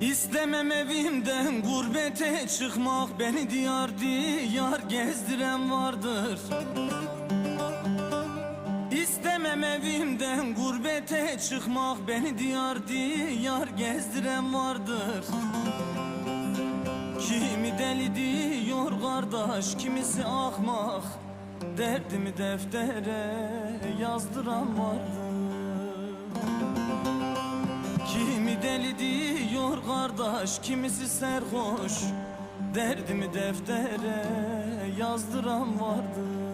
İstemem evimden gurbete çıkmak Beni diyar diyar gezdiren vardır. İstemem evimden gurbete çıkmak Beni diyar diyar gezdiren vardır. Kimi deli diyor kardeş kimisi ahmak. Derdimi deftere yazdıran vardır. Kimi deli diyor kardeş kimisi serhoş. Derdimi deftere yazdıran Vardır